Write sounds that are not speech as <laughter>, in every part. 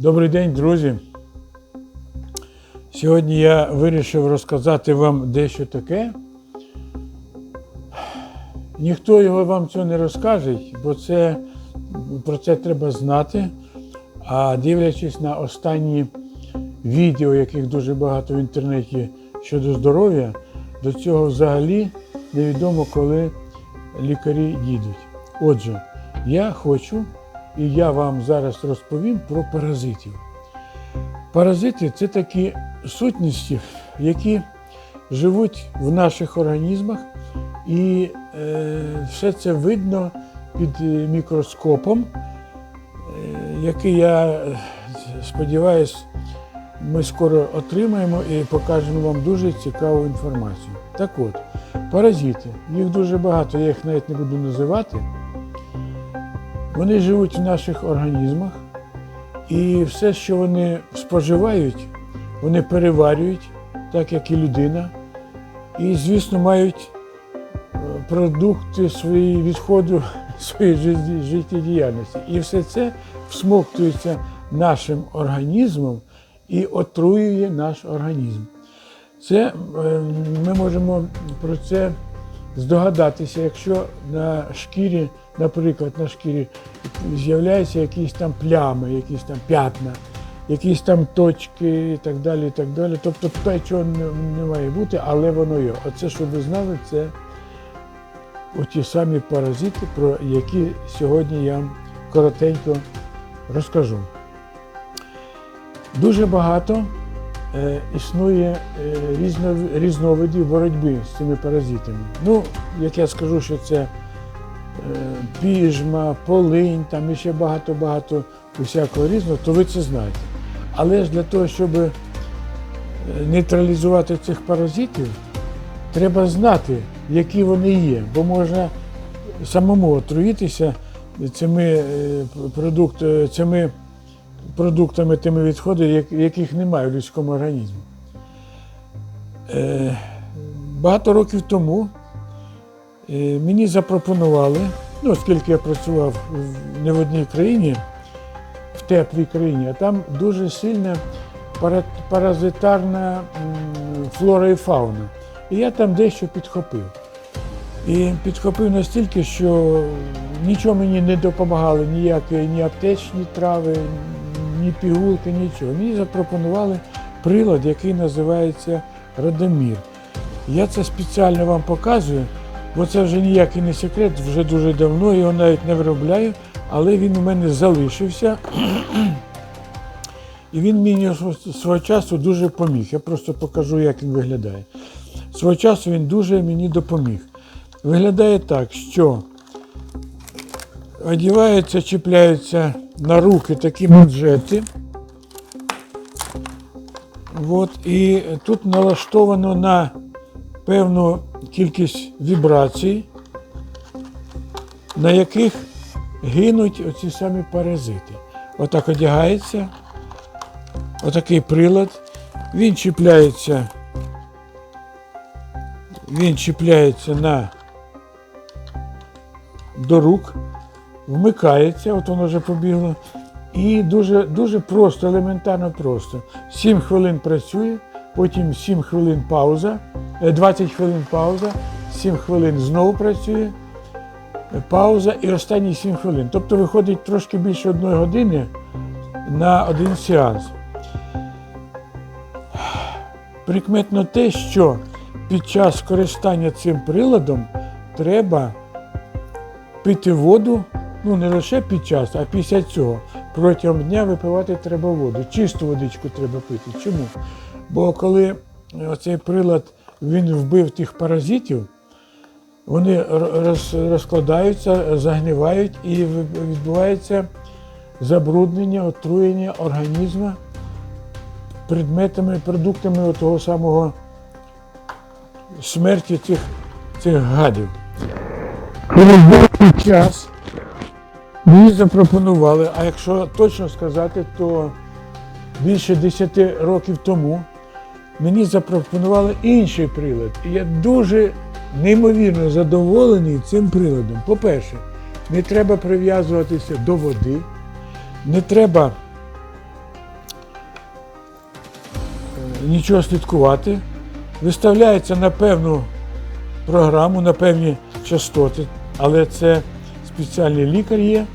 Добрий день, друзі. Сьогодні я вирішив розказати вам дещо таке. Ніхто його вам цього не розкаже, бо це, про це треба знати. А дивлячись на останні відео, яких дуже багато в інтернеті щодо здоров'я, до цього взагалі невідомо, коли лікарі дійдуть. Отже, я хочу і я вам зараз розповім про паразитів. Паразити це такі сутності, які живуть в наших організмах, і е, все це видно під е, мікроскопом, е, який я е, сподіваюся, ми скоро отримаємо і покажемо вам дуже цікаву інформацію. Так от, паразити, їх дуже багато, я їх навіть не буду називати. Вони живуть в наших організмах, і все, що вони споживають, вони переварюють, так як і людина. І, звісно, мають е, продукти свої відходу <laughs> своєї життєдіяльності. І все це всмоктується нашим організмом і отруює наш організм. Це е, ми можемо про це здогадатися, якщо на шкірі, наприклад, на шкірі з'являються якісь там плями, якісь там п'ятна, якісь там точки і так далі. і так далі. Тобто те, чого не, має бути, але воно є. Оце, щоб ви знали, це оті самі паразити, про які сьогодні я вам коротенько розкажу. Дуже багато існує е, різно, різновидів боротьби з цими паразитами. Ну, як я скажу, що це е, піжма, полинь, там ще багато-багато усякого різного, то ви це знаєте. Але ж для того, щоб е, нейтралізувати цих паразитів, треба знати, які вони є, бо можна самому отруїтися цими, е, продукт, е, цими продуктами, тими відходами, яких немає в людському організмі. Е, Багато років тому е, мені запропонували, ну, оскільки я працював не в одній країні, в теплій країні, а там дуже сильна паразитарна флора і фауна. І я там дещо підхопив. І підхопив настільки, що нічого мені не допомагало, ніякі ні аптечні трави, ні пігулки, нічого. Мені запропонували прилад, який називається Радомір. Я це спеціально вам показую, бо це вже ніякий не секрет, вже дуже давно його навіть не виробляю, але він у мене залишився. І він мені свого часу дуже поміг. Я просто покажу, як він виглядає. Свого часу він дуже мені допоміг. Виглядає так, що одіваються, чіпляються на руки такі манжети. От, і тут налаштовано на певну кількість вібрацій, на яких гинуть оці самі паразити. Отак одягається, отакий прилад, він чіпляється, він чіпляється на до рук, вмикається, от воно вже побігло. І дуже, дуже просто, елементарно просто. 7 хвилин працює, потім 7 хвилин пауза, е, 20 хвилин пауза, 7 хвилин знову працює, е, пауза і останні 7 хвилин. Тобто виходить трошки більше одної години на один сеанс. Прикметно те, що під час користання цим приладом треба пити воду, ну не лише під час, а після цього. Протягом дня випивати треба воду. Чисту водичку треба пити. Чому? Бо коли цей прилад він вбив тих паразитів, вони роз- розкладаються, загнивають і відбувається забруднення, отруєння організму предметами, продуктами того самого смерті цих, цих гадів. Через деякий час мені запропонували, а якщо точно сказати, то більше 10 років тому мені запропонували інший прилад. І я дуже неймовірно задоволений цим приладом. По-перше, не треба прив'язуватися до води, не треба нічого слідкувати. Виставляється на певну програму, на певні частоти, але це спеціальний лікар є.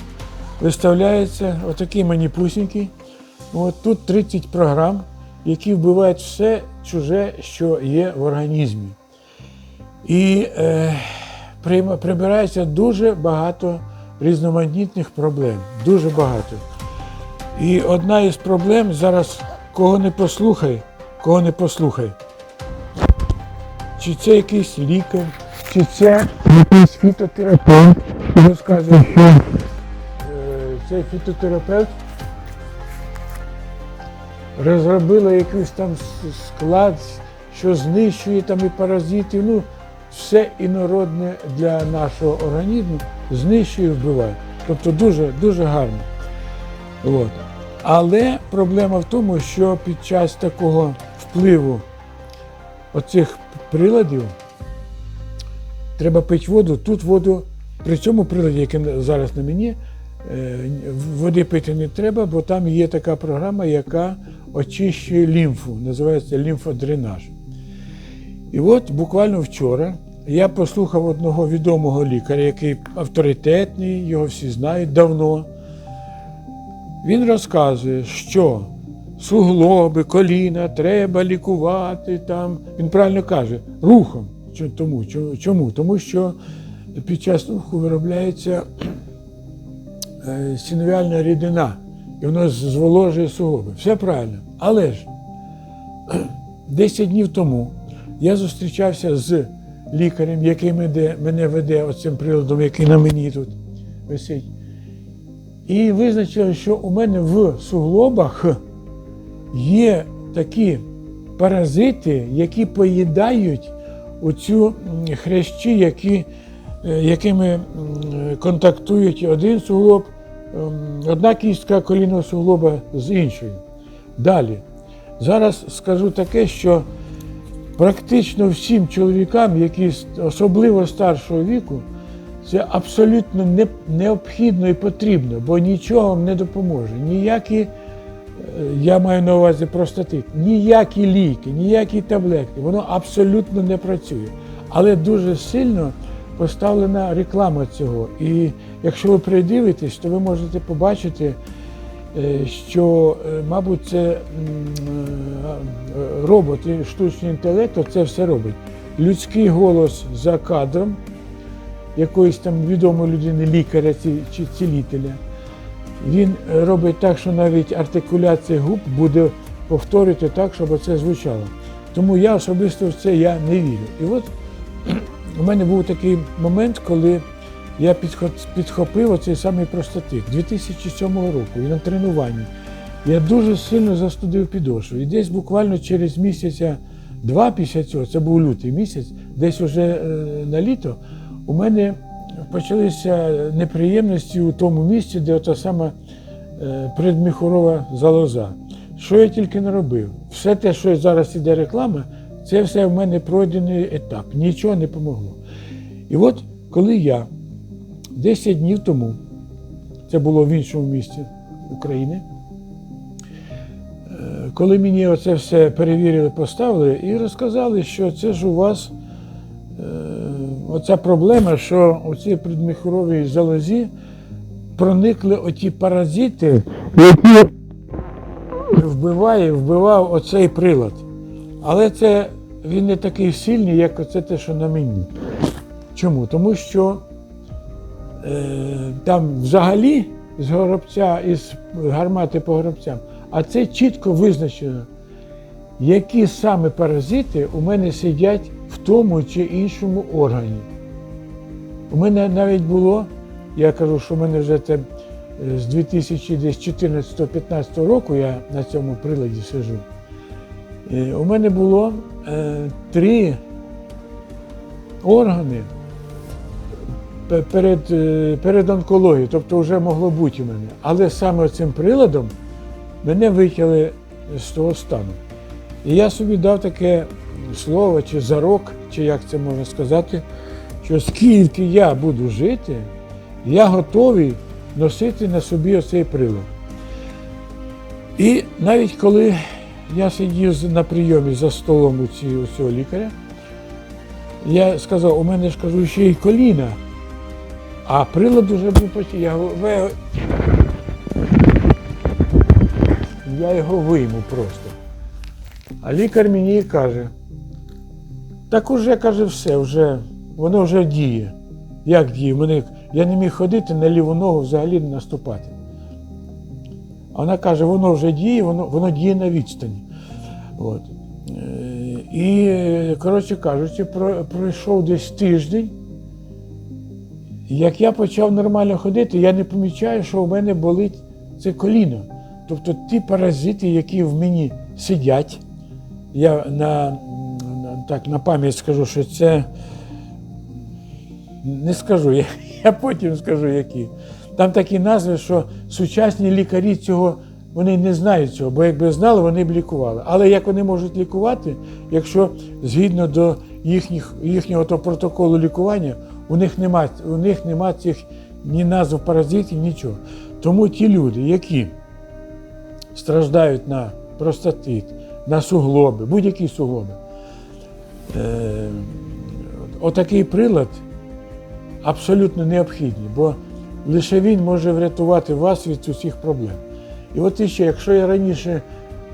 Виставляється отакий маніпусінький. От тут 30 програм, які вбивають все чуже, що є в організмі. І е, прибирається дуже багато різноманітних проблем. Дуже багато. І одна із проблем зараз, кого не послухай, кого не послухай. Чи це якийсь лікар, чи це якийсь фітотерапевт, розказує, що е, цей фітотерапевт розробила якийсь там склад, що знищує там і паразитів. Ну, все інородне для нашого організму знищує і вбиває. Тобто дуже, дуже гарно. От. Але проблема в тому, що під час такого впливу оцих приладів треба пити воду. Тут воду при цьому приладі, який зараз на мені, е, води пити не треба, бо там є така програма, яка очищує лімфу, називається лімфодренаж. І от буквально вчора я послухав одного відомого лікаря, який авторитетний, його всі знають давно. Він розказує, що суглоби, коліна треба лікувати там. Він правильно каже, рухом. Чо- Тому, чо- чому? Тому що під час руху виробляється е, синовіальна рідина, і воно зволожує суглоби. Все правильно. Але ж <clears throat> 10 днів тому я зустрічався з лікарем, який мене, веде оцим приладом, який на мені тут висить. І визначили, що у мене в суглобах є такі паразити, які поїдають оцю м, хрящі, які, якими контактують один суглоб, ем, одна кістка колінного суглоба з іншою. Далі. Зараз скажу таке, що практично всім чоловікам, які особливо старшого віку, це абсолютно не, необхідно і потрібно, бо нічого вам не допоможе. Ніякі, е, я маю на увазі простатит, ніякі ліки, ніякі таблетки, воно абсолютно не працює. Але дуже сильно поставлена реклама цього. І якщо ви придивитесь, то ви можете побачити, е, що, е, мабуть, це е, робот і штучний інтелект це все робить. Людський голос за кадром якоїсь там відомої людини, лікаря чи цілителя. Він робить так, що навіть артикуляція губ буде повторювати так, щоб це звучало. Тому я особисто в це я не вірю. І от у мене був такий момент, коли я підхопив оцей самий простатит 2007 року і на тренуванні. Я дуже сильно застудив підошву. І десь буквально через місяця два після цього, це був лютий місяць, десь уже е, на літо, у мене почалися неприємності у тому місці, де ота сама е, предміхурова залоза. Що я тільки не робив. Все те, що зараз іде реклама, це все в мене пройдений етап. Нічого не помогло. І от коли я 10 днів тому, це було в іншому місті України, е, коли мені оце все перевірили, поставили і розказали, що це ж у вас е, оця проблема, що у цій предміхуровій залозі проникли оті паразити, які вбиває, вбивав оцей прилад. Але це він не такий сильний, як оце те, що на мені. Чому? Тому що е, там взагалі з горобця, із гармати по горобцям, а це чітко визначено, які саме паразити у мене сидять в тому чи іншому органі. У мене навіть було, я кажу, що в мене вже це е, з 2014-15 року я на цьому приладі сижу. Е, У мене було е, три органи перед, е, перед онкологією, тобто вже могло бути у мене. Але саме цим приладом мене витягли з того стану. І я собі дав таке слово, чи зарок, чи як це можна сказати, що скільки я буду жити, я готовий носити на собі оцей прилад. І навіть коли я сидів на прийомі за столом у цього лікаря. Я сказав, у мене ж кажу, ще й коліна. А прилад уже був почти. Я, говорю, «Ви- я його вийму просто. А лікар мені каже, так уже каже, все, вже, воно вже діє. Як діє? Мене, я не міг ходити на ліву ногу взагалі не наступати. А вона каже, воно вже діє, воно, воно діє на відстані. От. Е, І, коротше кажучи, пройшов десь тиждень. Як я почав нормально ходити, я не помічаю, що в мене болить це коліно. Тобто ті паразити, які в мені сидять, я на, так, на пам'ять скажу, що це не скажу, я, я потім скажу які. Там такі назви, що сучасні лікарі цього вони не знають цього, бо якби знали, вони б лікували. Але як вони можуть лікувати, якщо згідно до їхніх, їхнього то протоколу лікування, у них нема, у них нема цих ні назв паразитів, нічого. Тому ті люди, які страждають на простатит, на суглоби, будь-які суглоби, е, отакий прилад абсолютно необхідний, бо лише він може врятувати вас від усіх проблем. І от іще, якщо я раніше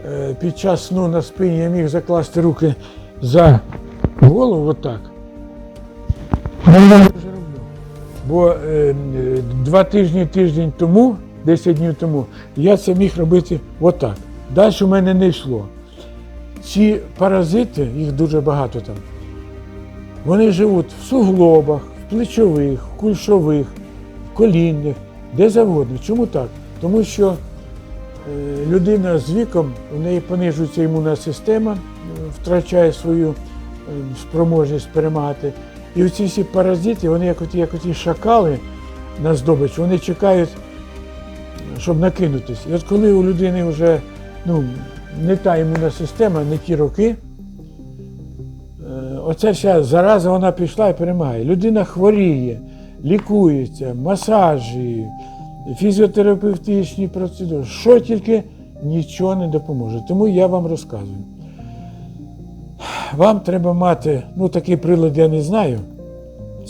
е, під час сну на спині я міг закласти руки за голову, отак, я вже роблю. Бо е, два тижні, тиждень тому, 10 днів тому, я це міг робити отак. Далі у мене не йшло. Ці паразити, їх дуже багато там, вони живуть в суглобах, в плечових, в кульшових, в коліннях, де завгодно. Чому так? Тому що е, людина з віком, у неї понижується імунна система, е, втрачає свою е, спроможність перемагати. І оці всі паразити, вони як оті, як оті шакали на здобич, вони чекають, щоб накинутись. І от коли у людини вже ну, не та імунна система, не ті роки, оця вся зараза вона пішла і перемагає. Людина хворіє, лікується, масажі, фізіотерапевтичні процедури. Що тільки нічого не допоможе. Тому я вам розказую. Вам треба мати, ну такий прилад я не знаю,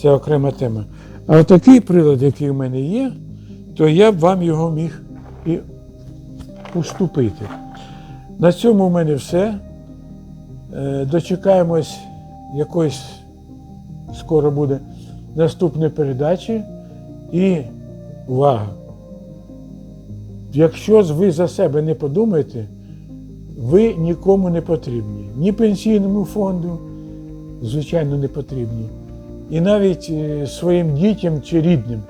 це окрема тема. А такий прилад, який в мене є, то я б вам його міг і уступити. На цьому в мене все. Е, Дочекаємось якоїсь скоро буде наступної передачі. І увага! Якщо ви за себе не подумаєте, ви нікому не потрібні. Ні пенсійному фонду, звичайно, не потрібні. І навіть е, своїм дітям чи рідним.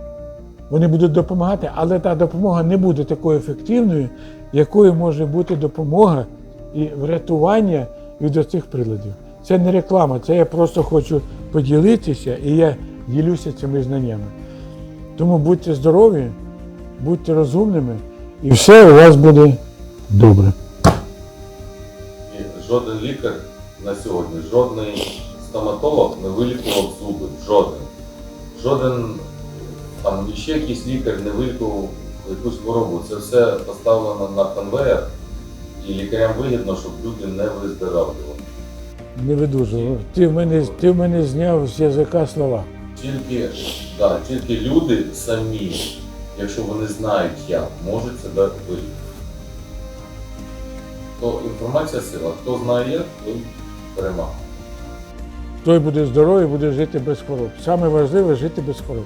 Вони будуть допомагати, але та допомога не буде такою ефективною, якою може бути допомога і врятування від оцих приладів. Це не реклама, це я просто хочу поділитися і я ділюся цими знаннями. Тому будьте здорові, будьте розумними, і все у вас буде добре. І жоден лікар на сьогодні, жодний стоматолог не вилікував зуби. Жоден. Жоден там ще якийсь лікар не вилікував якусь хворобу. Це все поставлено на конвейер, і лікарям вигідно, щоб люди не виздоравлювали. Не видужував. Ти в мене, ти в мене зняв з язика слова. Тільки, да, тільки люди самі, якщо вони знають як, можуть себе вирішити. То інформація сила, хто знає як, той перемагає. Той буде здоровий, буде жити без хвороб. Саме важливе жити без хвороб.